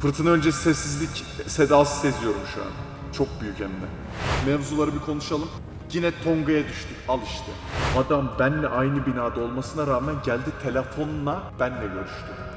Fırtına öncesi sessizlik sedası seziyorum şu an. Çok büyük hem de. Mevzuları bir konuşalım. Yine Tonga'ya düştük. Al işte. Adam benle aynı binada olmasına rağmen geldi telefonla benle görüştü.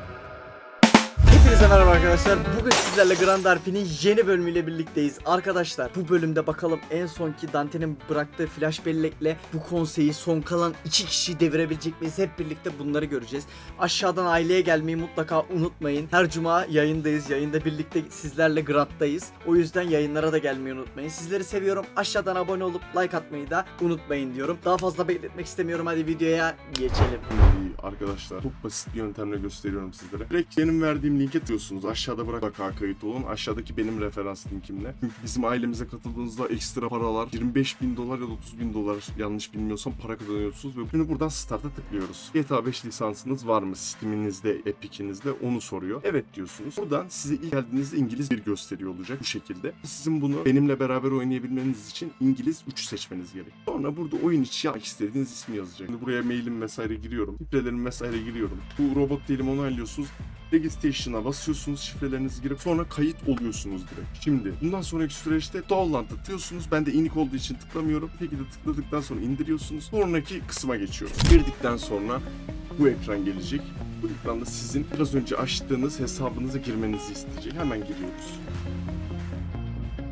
Hepinize merhaba arkadaşlar. Bugün sizlerle Grand RP'nin yeni bölümüyle birlikteyiz. Arkadaşlar bu bölümde bakalım en sonki Dante'nin bıraktığı flash bellekle bu konseyi son kalan iki kişiyi devirebilecek miyiz? Hep birlikte bunları göreceğiz. Aşağıdan aileye gelmeyi mutlaka unutmayın. Her cuma yayındayız. Yayında birlikte sizlerle Grand'dayız. O yüzden yayınlara da gelmeyi unutmayın. Sizleri seviyorum. Aşağıdan abone olup like atmayı da unutmayın diyorum. Daha fazla bekletmek istemiyorum. Hadi videoya geçelim. Arkadaşlar çok basit bir yöntemle gösteriyorum sizlere. Direkt benim verdiğim linke tıklıyorsunuz. Aşağıda bırak vaka kayıt olun. Aşağıdaki benim referans linkimle. Çünkü bizim ailemize katıldığınızda ekstra paralar 25 bin dolar ya da 30 bin dolar yanlış bilmiyorsam para kazanıyorsunuz. Ve şimdi buradan start'a tıklıyoruz. GTA 5 lisansınız var mı? Steam'inizde, Epic'inizde onu soruyor. Evet diyorsunuz. Buradan size ilk geldiğinizde İngiliz bir gösteriyor olacak bu şekilde. Sizin bunu benimle beraber oynayabilmeniz için İngiliz 3 seçmeniz gerek. Sonra burada oyun içi istediğiniz ismi yazacak. Şimdi buraya mailim vesaire giriyorum. Şifrelerimi vesaire giriyorum. Bu robot değilim onaylıyorsunuz. Registration'a basıyorsunuz şifrelerinizi girip sonra kayıt oluyorsunuz direkt. Şimdi bundan sonraki süreçte download atıyorsunuz. Ben de inik olduğu için tıklamıyorum. Bir şekilde tıkladıktan sonra indiriyorsunuz. Sonraki kısma geçiyoruz. Girdikten sonra bu ekran gelecek. Bu ekranda sizin biraz önce açtığınız hesabınıza girmenizi isteyecek. Hemen giriyoruz.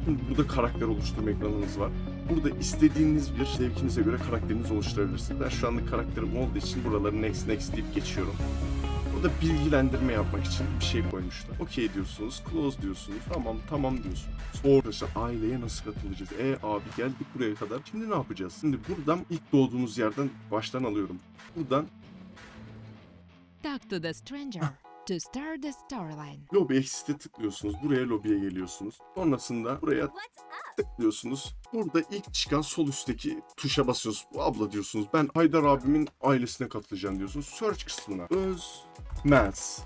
Şimdi burada karakter oluşturma ekranınız var. Burada istediğiniz bir zevkinize göre karakterinizi oluşturabilirsiniz. Ben şu anlık karakterim olduğu için buraları next next deyip geçiyorum. Burada bilgilendirme yapmak için bir şey koymuşlar. Okey diyorsunuz, close diyorsunuz, tamam tamam diyorsunuz. Sonra arkadaşlar aileye nasıl katılacağız? E abi geldik buraya kadar. Şimdi ne yapacağız? Şimdi buradan ilk doğduğunuz yerden baştan alıyorum. Buradan Talk to the stranger to start the storyline. Lobby Exit'e tıklıyorsunuz. Buraya lobiye geliyorsunuz. Sonrasında buraya tıklıyorsunuz. Burada ilk çıkan sol üstteki tuşa basıyorsunuz. Bu abla diyorsunuz. Ben Haydar abimin ailesine katılacağım diyorsunuz. Search kısmına öz Mens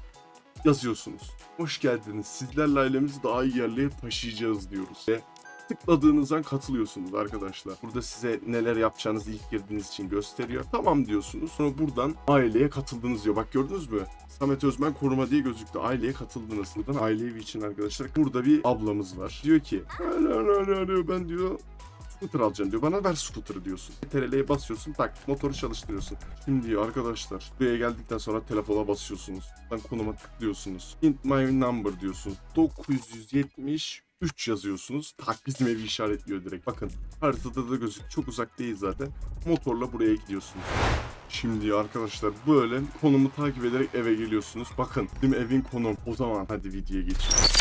yazıyorsunuz. Hoş geldiniz. Sizlerle ailemizi daha iyi yerlere taşıyacağız diyoruz. Ve tıkladığınız an katılıyorsunuz arkadaşlar. Burada size neler yapacağınızı ilk girdiğiniz için gösteriyor. Tamam diyorsunuz. Sonra buradan aileye katıldınız diyor. Bak gördünüz mü? Samet Özmen koruma diye gözüktü. Aileye katıldınız. Buradan aile evi için arkadaşlar. Burada bir ablamız var. Diyor ki "Alo, alo, alo, alo, ben diyor scooter alacağım diyor. Bana ver scooter'ı diyorsun. TRL'ye basıyorsun tak motoru çalıştırıyorsun. Şimdi diyor arkadaşlar buraya geldikten sonra telefona basıyorsunuz. Ben konuma tıklıyorsunuz. Int my number diyorsunuz. 970 3 yazıyorsunuz. Tak bizim evi işaretliyor direkt. Bakın haritada da gözük çok uzak değil zaten. Motorla buraya gidiyorsunuz. Şimdi arkadaşlar böyle konumu takip ederek eve geliyorsunuz. Bakın bizim evin konum. O zaman hadi videoya geçelim.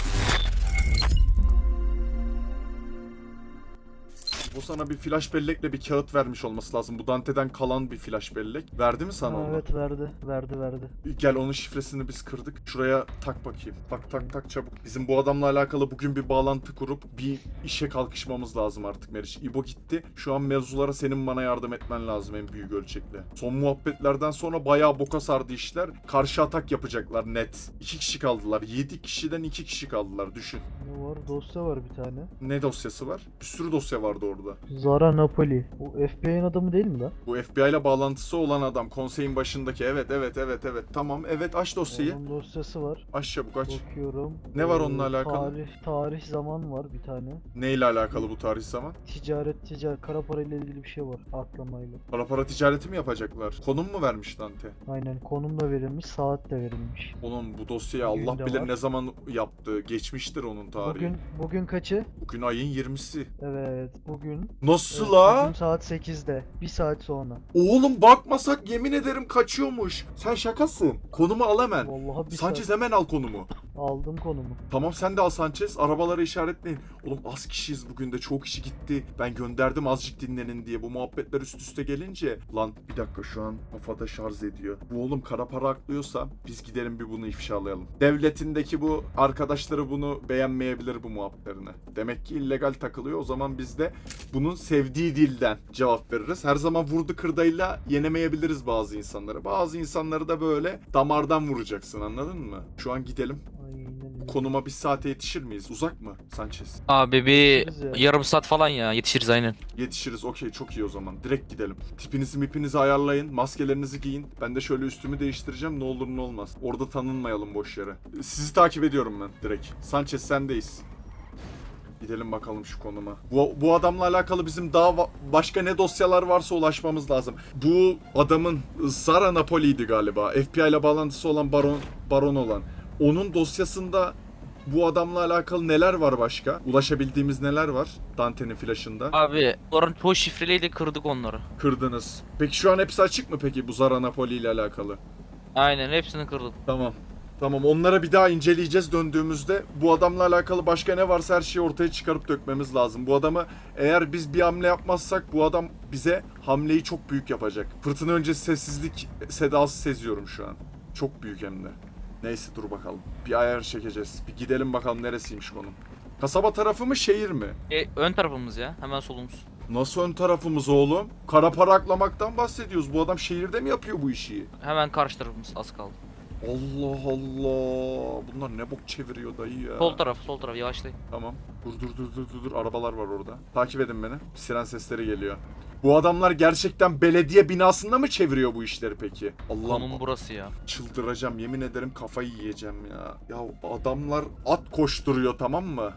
Bu sana bir flash bellekle bir kağıt vermiş olması lazım. Bu Dante'den kalan bir flash bellek. Verdi mi sana onu? Evet verdi. Verdi verdi. Gel onun şifresini biz kırdık. Şuraya tak bakayım. Tak tak tak çabuk. Bizim bu adamla alakalı bugün bir bağlantı kurup bir işe kalkışmamız lazım artık Meriç. İbo gitti. Şu an mevzulara senin bana yardım etmen lazım en büyük ölçekle. Son muhabbetlerden sonra bayağı boka sardı işler. Karşı atak yapacaklar net. İki kişi kaldılar. Yedi kişiden iki kişi kaldılar. Düşün. Ne var? Dosya var bir tane. Ne dosyası var? Bir sürü dosya vardı orada. Zara Napoli. O FBI'nin adamı değil mi lan? Bu FBI ile bağlantısı olan adam konseyin başındaki. Evet evet evet evet. Tamam evet aç dosyayı. Onun dosyası var. Aç çabuk aç. Bakıyorum. Ne var Ee, onunla alakalı? Tarih, tarih zaman var bir tane. Neyle alakalı bu tarih zaman? Ticaret, ticaret, kara para ile ilgili bir şey var. Atlamayla. Para para ticareti mi yapacaklar? Konum mu vermiş Dante? Aynen konum da verilmiş, saat de verilmiş. Oğlum bu dosyayı Bugün Allah bilir var. ne zaman yaptı. Geçmiştir onun tarihi. Bugün, Bugün bugün kaçı? ayın 20'si. Evet, bugün. Nasıl Evet, la? Bugün saat 8'de. Bir saat sonra. Oğlum bakmasak yemin ederim kaçıyormuş. Sen şakasın. Konumu al hemen. Vallahi bir Sanchez saat hemen al konumu. Aldım konumu. Tamam sen de al Sanchez. Arabaları işaretleyin. Oğlum az kişiyiz bugün de çok kişi gitti. Ben gönderdim azıcık dinlenin diye. Bu muhabbetler üst üste gelince. Lan bir dakika şu an kafada şarj ediyor. Bu oğlum kara para aklıyorsa biz gidelim bir bunu ifşalayalım. Devletindeki bu arkadaşları bunu beğenmeyebilir bu muhabbetlerine. Demek ki illegal takılıyor. O zaman biz de bunun sevdiği dilden cevap veririz. Her zaman vurdu kırdayla yenemeyebiliriz bazı insanları. Bazı insanları da böyle damardan vuracaksın anladın mı? Şu an gidelim. Konuma bir saate yetişir miyiz? Uzak mı Sanchez? Abi bir yarım saat falan ya yetişiriz aynen. Yetişiriz okey çok iyi o zaman. Direkt gidelim. Tipinizi mipinizi ayarlayın. Maskelerinizi giyin. Ben de şöyle üstümü değiştireceğim. Ne olur ne olmaz. Orada tanınmayalım boş yere. Sizi takip ediyorum ben direkt. Sanchez sendeyiz. Gidelim bakalım şu konuma. Bu, bu adamla alakalı bizim daha başka ne dosyalar varsa ulaşmamız lazım. Bu adamın Zara Napoli'ydi galiba. FBI ile bağlantısı olan baron baron olan. Onun dosyasında bu adamla alakalı neler var başka? Ulaşabildiğimiz neler var? Dante'nin flaşında. Abi onların çoğu şifreliydi kırdık onları. Kırdınız. Peki şu an hepsi açık mı peki bu Zara Napoli ile alakalı? Aynen hepsini kırdık. Tamam. Tamam onlara bir daha inceleyeceğiz döndüğümüzde. Bu adamla alakalı başka ne varsa her şeyi ortaya çıkarıp dökmemiz lazım. Bu adamı eğer biz bir hamle yapmazsak bu adam bize hamleyi çok büyük yapacak. Fırtına öncesi sessizlik sedası seziyorum şu an. Çok büyük hem de. Neyse dur bakalım. Bir ayar çekeceğiz. Bir gidelim bakalım neresiymiş konum. Kasaba tarafı mı şehir mi? E, ön tarafımız ya hemen solumuz. Nasıl ön tarafımız oğlum? Kara para aklamaktan bahsediyoruz. Bu adam şehirde mi yapıyor bu işi? Hemen karşı tarafımız az kaldı. Allah Allah. Bunlar ne bok çeviriyor dayı ya. Sol taraf sol taraf yavaşlayın. Tamam. Dur dur dur dur dur dur. Arabalar var orada. Takip edin beni. Siren sesleri geliyor. Bu adamlar gerçekten belediye binasında mı çeviriyor bu işleri peki? Konum Allah'ım burası ya. çıldıracağım. Yemin ederim kafayı yiyeceğim ya. Ya adamlar at koşturuyor tamam mı?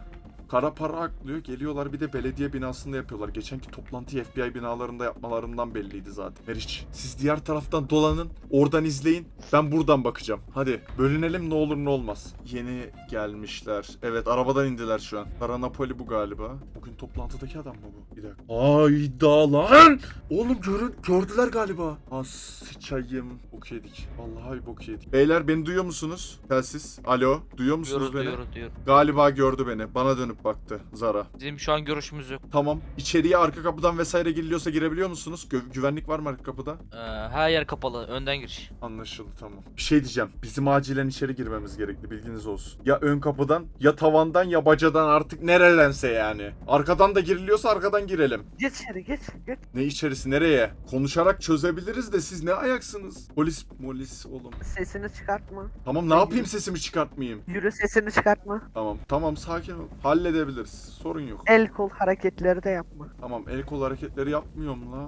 Kara para aklıyor. Geliyorlar bir de belediye binasında yapıyorlar. Geçenki toplantıyı FBI binalarında yapmalarından belliydi zaten. Meriç siz diğer taraftan dolanın. Oradan izleyin. Ben buradan bakacağım. Hadi bölünelim ne olur ne olmaz. Yeni gelmişler. Evet arabadan indiler şu an. Kara Napoli bu galiba. Bugün toplantıdaki adam mı bu? Bir dakika. Ayda lan! Oğlum görün, gördüler galiba. Ha sıçayım. Bok yedik. Vallahi bok yedik. Beyler beni duyuyor musunuz? Telsiz. Alo. Duyuyor musunuz Duyuyoruz beni? duyuyoruz duyuyoruz. Galiba gördü beni. Bana dönüp baktı Zara. Bizim şu an görüşümüz yok. Tamam. İçeriye arka kapıdan vesaire giriliyorsa girebiliyor musunuz? Gö- güvenlik var mı arka kapıda? Ee, her yer kapalı önden giriş. Anlaşıldı tamam. Bir şey diyeceğim. Bizim acilen içeri girmemiz gerekli. Bilginiz olsun. Ya ön kapıdan ya tavandan ya bacadan artık neredense yani. Arkadan da giriliyorsa arkadan girelim. Geç içeri geç. Geç. Ne içerisi nereye? Konuşarak çözebiliriz de siz ne ayaksınız? Polis molis oğlum. Sesini çıkartma. Tamam ne yapayım sesimi çıkartmayayım. Yürü sesini çıkartma. Tamam tamam sakin ol. Halledebiliriz. Sorun yok. El kol hareketleri de yapma. Tamam el kol hareketleri yapmıyorum la.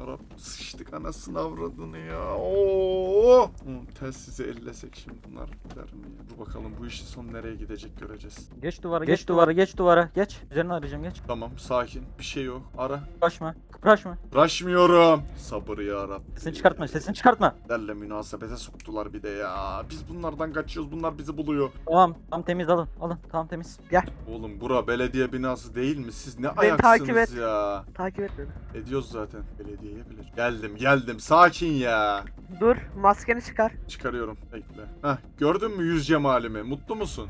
Yarabbim sıçtık anasını avradını ya. Oo. Telsizi ellesek şimdi bunlar gider mi ya? Dur bakalım bu işin son nereye gidecek göreceğiz. Geç duvara, geç, duvara, geç duvara, geç. Üzerine arayacağım, geç. Tamam sakin bir şey yok. Ara. Kıpraşma, kıpraşma. Raşmıyorum. Sabır ya Rabbim. Sesini çıkartma, sesini çıkartma. Derle münasebete soktular bir de ya. Biz bunlardan kaçıyoruz bunlar bizi buluyor. Tamam, tam temiz alın, alın, tamam temiz. Oğlum bura belediye binası değil mi? Siz ne Beni takip ayaksınız et. ya? Takip et beni. Ediyoruz zaten. Bilir. Geldim geldim. Sakin ya. Dur maskeni çıkar. Çıkarıyorum. Bekle. Heh, gördün mü yüz cemalimi? Mutlu musun?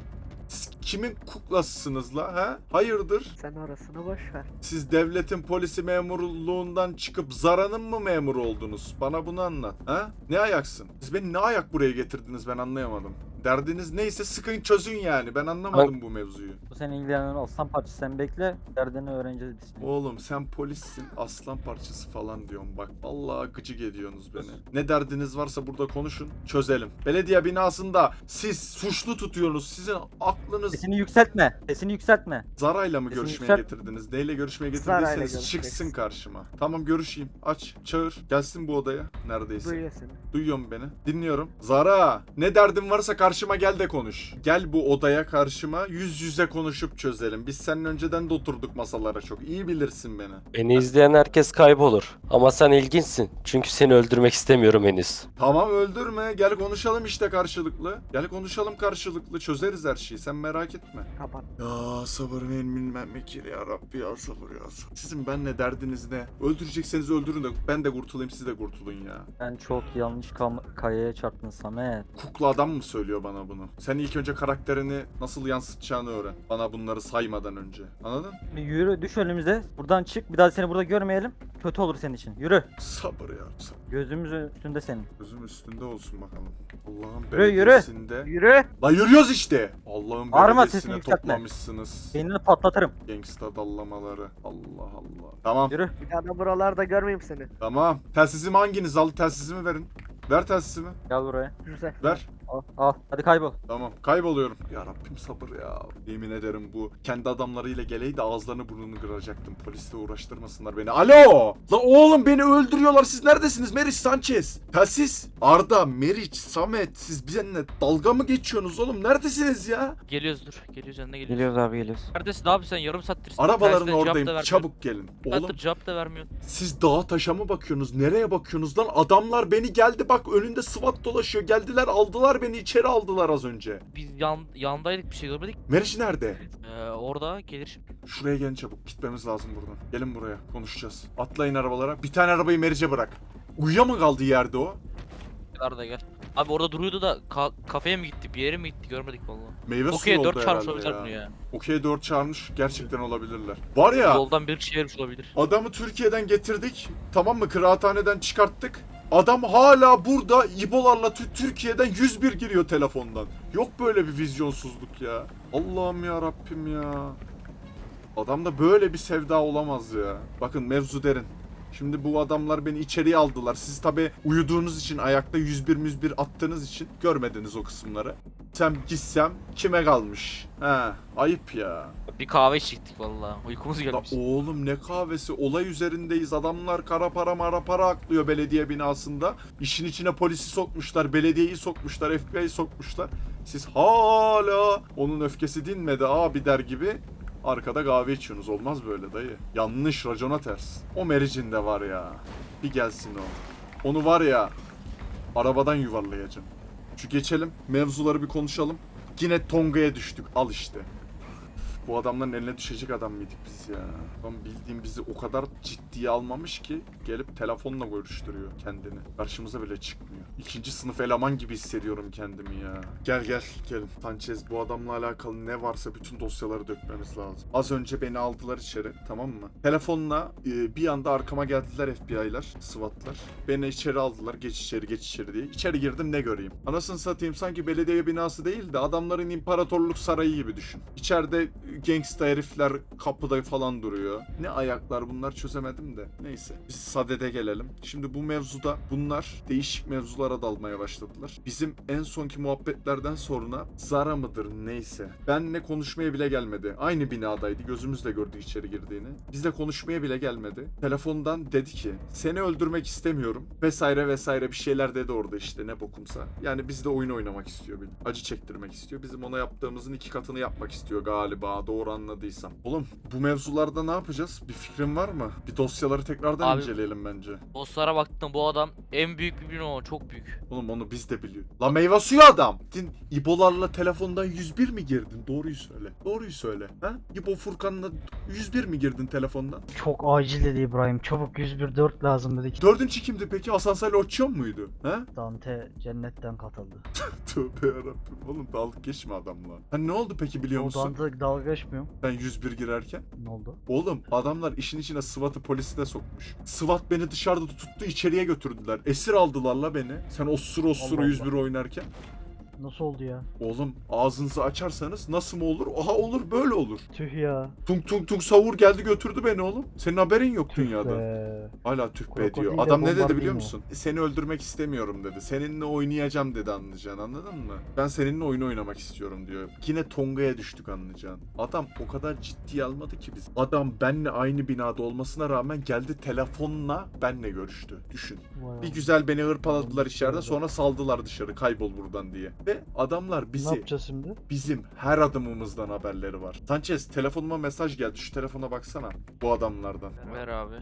Siz kimin kuklasısınız la ha? Hayırdır? Sen orasını boş ver. Siz devletin polisi memurluğundan çıkıp Zara'nın mı memuru oldunuz? Bana bunu anlat. Ha? Ne ayaksın? Siz beni ne ayak buraya getirdiniz ben anlayamadım. Derdiniz neyse sıkın çözün yani. Ben anlamadım bu mevzuyu. Bu seni ilgilenen aslan parçası, sen bekle. Derdini öğreneceğiz biz. Oğlum sen polissin aslan parçası falan diyorum bak. Vallahi gıcık ediyorsunuz beni. Ne derdiniz varsa burada konuşun çözelim. Belediye binasında siz suçlu tutuyorsunuz. Sizin aklınız Sesini yükseltme, sesini yükseltme. Zara'yla mı Sesini görüşmeye yükselt- getirdiniz? Neyle görüşmeye Zara'yla getirdiyseniz çıksın görüşeceksin. karşıma. Tamam görüşeyim. Aç, çağır. Gelsin bu odaya. Neredeyse. Duyuyor seni. Duyuyor mu beni? Dinliyorum. Zara, ne derdin varsa karşıma gel de konuş. Gel bu odaya karşıma yüz yüze konuşup çözelim. Biz seninle önceden de oturduk masalara çok. İyi bilirsin beni. Beni izleyen herkes kaybolur. Ama sen ilginçsin. Çünkü seni öldürmek istemiyorum henüz. Tamam öldürme. Gel konuşalım işte karşılıklı. Gel konuşalım karşılıklı. Çözeriz her şeyi. Sen merak etme. Kapat. Ya sabır verin bilmem mekir ya Rabbi ya sabır ya. Sizin benle derdiniz ne? Öldürecekseniz öldürün de ben de kurtulayım siz de kurtulun ya. Sen çok yanlış kam- kayaya çarptın Samet. Kukla adam mı söylüyor bana bunu? Sen ilk önce karakterini nasıl yansıtacağını öğren. Bana bunları saymadan önce. Anladın? Yürü, düş önümüze. Buradan çık, bir daha seni burada görmeyelim. Kötü olur senin için. Yürü. Sabır ya sabır. Gözümüz üstünde senin. Gözüm üstünde olsun bakalım. Allah'ın Yürü, yürü. belediyesinde. Yürü. La yürüyoruz işte. Allah'ın Bağırma, belediyesine sesini yükseltme. toplamışsınız. Beynini patlatırım. Gangsta dallamaları. Allah Allah. Tamam. Yürü. Bir daha da buralarda görmeyeyim seni. Tamam. Telsizimi hanginiz aldı? Telsizimi verin. Ver telsizimi. Gel buraya. Güzel. Ver. Al. Al. Hadi kaybol. Tamam kayboluyorum. Ya Rabbim sabır ya. Yemin ederim bu kendi adamlarıyla geleydi ağızlarını burnunu kıracaktım. Polisle uğraştırmasınlar beni. Alo! La oğlum beni öldürüyorlar. Siz neredesiniz? Meriç Sanchez. Telsiz. Arda, Meriç, Samet. Siz bizimle dalga mı geçiyorsunuz oğlum? Neredesiniz ya? Geliyoruz dur. Geliyoruz yanına geliyoruz. Geliyoruz abi geliyoruz. Neredesin abi sen yarım saattir. Arabaların Tersine cevap da oradayım. vermiyorsun. Çabuk gelin. Oğlum Saattir cevap da vermiyorsun. siz dağa taşa mı bakıyorsunuz? Nereye bakıyorsunuz lan? Adamlar beni geldi bak önünde SWAT dolaşıyor. Geldiler aldılar beni içeri aldılar az önce. Biz yan, yandaydık bir şey görmedik. Meriç nerede? Ee, orada gelir şimdi. Şuraya gelin çabuk. Gitmemiz lazım buradan. Gelin buraya. Konuşacağız. Atlayın arabalara. Bir tane arabayı Meriç'e bırak. Uyuya mı kaldı yerde o? Gel da gel. Abi orada duruyordu da ka- kafeye mi gitti bir yere mi gitti görmedik vallahi. Meyve Okey suyu 4 oldu çarpmış herhalde olabilir bunu ya. ya. Okey 4 çağırmış. Gerçekten olabilirler. Var ya Yoldan bir kişi vermiş olabilir. adamı Türkiye'den getirdik. Tamam mı? Kıraathaneden çıkarttık. Adam hala burada İbolarla Tü- Türkiye'den 101 giriyor telefondan. Yok böyle bir vizyonsuzluk ya. Allah'ım ya Rabbim ya. Adamda böyle bir sevda olamaz ya. Bakın mevzu derin. Şimdi bu adamlar beni içeriye aldılar. Siz tabi uyuduğunuz için ayakta 101 101 attığınız için görmediniz o kısımları. Sen gitsem kime kalmış? He ayıp ya. Bir kahve içtik vallahi. Uykumuz La gelmiş. oğlum ne kahvesi? Olay üzerindeyiz. Adamlar kara para mara para aklıyor belediye binasında. İşin içine polisi sokmuşlar belediyeyi sokmuşlar FBI'yi sokmuşlar. Siz hala onun öfkesi dinmedi abi der gibi arkada kahve içiyorsunuz. Olmaz böyle dayı. Yanlış racona ters. O mericin de var ya. Bir gelsin o. Onu var ya arabadan yuvarlayacağım. Şu geçelim mevzuları bir konuşalım. Yine Tonga'ya düştük. Al işte bu adamların eline düşecek adam mıydık biz ya? Adam bildiğim bizi o kadar ciddiye almamış ki gelip telefonla görüştürüyor kendini. Karşımıza bile çıkmıyor. İkinci sınıf eleman gibi hissediyorum kendimi ya. Gel gel gelin. Sanchez bu adamla alakalı ne varsa bütün dosyaları dökmemiz lazım. Az önce beni aldılar içeri tamam mı? Telefonla e, bir anda arkama geldiler FBI'lar, SWAT'lar. Beni içeri aldılar geç içeri geç içeri diye. İçeri girdim ne göreyim? Anasını satayım sanki belediye binası değil de adamların imparatorluk sarayı gibi düşün. İçeride gangsta herifler kapıda falan duruyor. Ne ayaklar bunlar çözemedim de. Neyse. Biz sadede gelelim. Şimdi bu mevzuda bunlar değişik mevzulara dalmaya başladılar. Bizim en sonki muhabbetlerden sonra Zara mıdır neyse. Benle konuşmaya bile gelmedi. Aynı binadaydı. Gözümüzle gördük içeri girdiğini. Bizle konuşmaya bile gelmedi. Telefondan dedi ki seni öldürmek istemiyorum. Vesaire vesaire bir şeyler dedi orada işte ne bokumsa. Yani bizle oyun oynamak istiyor. Acı çektirmek istiyor. Bizim ona yaptığımızın iki katını yapmak istiyor galiba. Doğru anladıysam. Oğlum bu mevzularda ne yapacağız? Bir fikrin var mı? Bir dosyaları tekrardan Abi- inceleyelim bence. Dostlara baktım bu adam en büyük bir o çok büyük. Oğlum onu biz de biliyoruz. La meyve suyu adam. Din İbolarla telefondan 101 mi girdin? Doğruyu söyle. Doğruyu söyle. Ha? İbo Furkan'la 101 mi girdin telefondan? Çok acil dedi İbrahim. Çabuk 101 lazım dedik. Dördüncü kimdi peki? Hasan Salih Oçyon muydu? Ha? Dante cennetten katıldı. Tövbe yarabbim. Oğlum dalga geçme adamla. Ha ne oldu peki biliyor O musun? Dante dalga geçmiyor. Ben 101 girerken. Ne oldu? Oğlum adamlar işin içine SWAT'ı polisi de sokmuş. SWAT beni dışarıda tuttu içeriye götürdüler. Esir aldılar la beni. Sen osur osur Allah 101 oynarken. Nasıl oldu ya? Oğlum ağzınızı açarsanız nasıl mı olur? Aha olur böyle olur. Tüh ya. Tung tung tung savur geldi götürdü beni oğlum. Senin haberin yok Tüh dünyada. be. Hala tüh be Krokodil diyor. de Adam ne dedi bombardino. biliyor musun? Seni öldürmek istemiyorum dedi. Seninle oynayacağım dedi anlayacaksın anladın mı? Ben seninle oyun oynamak istiyorum diyor. Yine Tonga'ya düştük anlayacaksın. Adam o kadar ciddiye almadı ki biz. Adam benle aynı binada olmasına rağmen geldi telefonla benle görüştü. Düşün. Vay Bir güzel beni hırpaladılar içeride sonra saldılar dışarı kaybol buradan diye. Ve adamlar Ne bizi yapacağız şimdi? bizim her adımımızdan haberleri var. Sanchez telefonuma mesaj geldi. Şu telefona baksana. Bu adamlardan. Ver abi.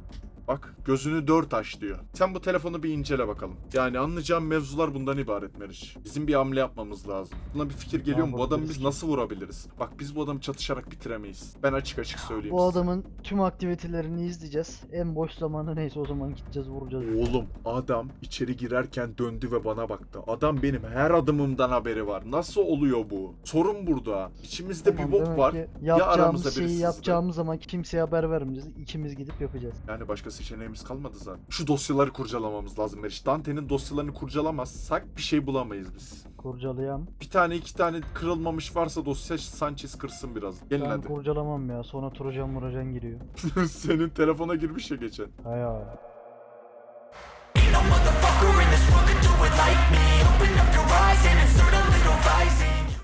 Bak gözünü dört aç diyor. Sen bu telefonu bir incele bakalım. Yani anlayacağım mevzular bundan ibaret Meriç. Bizim bir hamle yapmamız lazım. Buna bir fikir geliyor mu? Bu adamı biz nasıl vurabiliriz? Bak biz bu adamı çatışarak bitiremeyiz. Ben açık açık söyleyeyim Bu size. adamın tüm aktivitelerini izleyeceğiz. En boş zamanı neyse o zaman gideceğiz vuracağız. Oğlum adam içeri girerken döndü ve bana baktı. Adam benim her adımımdan haberi var. Nasıl oluyor bu? Sorun burada. İçimizde Tamam, bir bok demek var. ki Ya aramızda Yapacağımız şeyi sızdı. yapacağımız zaman kimseye haber vermeyeceğiz. İkimiz gidip yapacağız. Yani başka seçeneğimiz kalmadı zaten. Şu dosyaları kurcalamamız lazım Meriç. Dante'nin dosyalarını kurcalamazsak bir şey bulamayız biz. Kurcalayam. Bir tane iki tane kırılmamış varsa dosya Sanchez kırsın biraz. Gelin Ben hadi. kurcalamam ya. Sonra Trojan Muracan giriyor. Senin telefona girmiş ya geçen. Hay hay. Ain't no motherfucker in this world could do it like like me Open up your eyes and insert a little rising